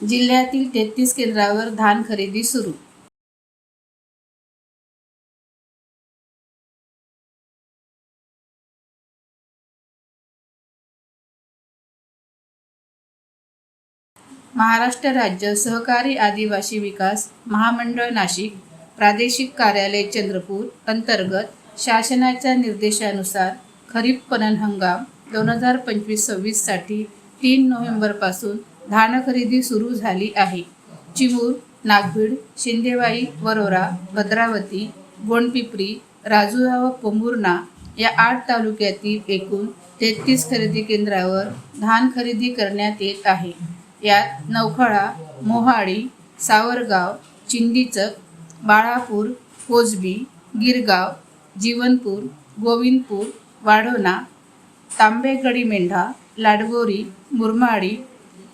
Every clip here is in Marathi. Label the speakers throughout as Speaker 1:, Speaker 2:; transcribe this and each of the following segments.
Speaker 1: जिल्ह्यातील तेहतीस केंद्रावर धान खरेदी सुरू. महाराष्ट्र राज्य सहकारी आदिवासी विकास महामंडळ नाशिक प्रादेशिक कार्यालय चंद्रपूर अंतर्गत शासनाच्या निर्देशानुसार खरीप पणन हंगाम दोन हजार पंचवीस सव्वीससाठी तीन नोव्हेंबरपासून धान खरेदी सुरू झाली आहे. चिमूर नागभीड शिंदेवाई वरोरा भद्रावती गोंडपिपरी राजुरा व पोंभुर्णा या आठ तालुक्यातील एकूण तेहतीस खरेदी केंद्रावर धान खरेदी करण्यात येत आहे. यात नवखळा मोहाडी सावरगाव चिंदीचक बाळापूर कोजबी गिरगाव जीवनपूर गोविंदपूर वाढोणा तांबेगडी मेंढा लाडगोरी मुरमाडी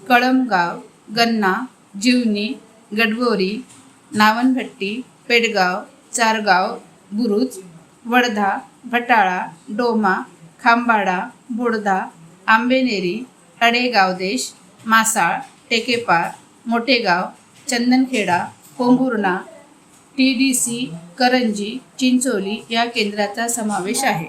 Speaker 1: कळमगाव गन्ना जीवनी गडबोरी नावनभट्टी पेडगाव चारगाव बुरुज Wadadha Bhatala Doma Khambada Bodadha Ambeneri अडेगावदेश Masal Tekepar Mothegaon Chandankheda Pombhurna T D C Karanji Chincholi या केंद्राचा समावेश आहे.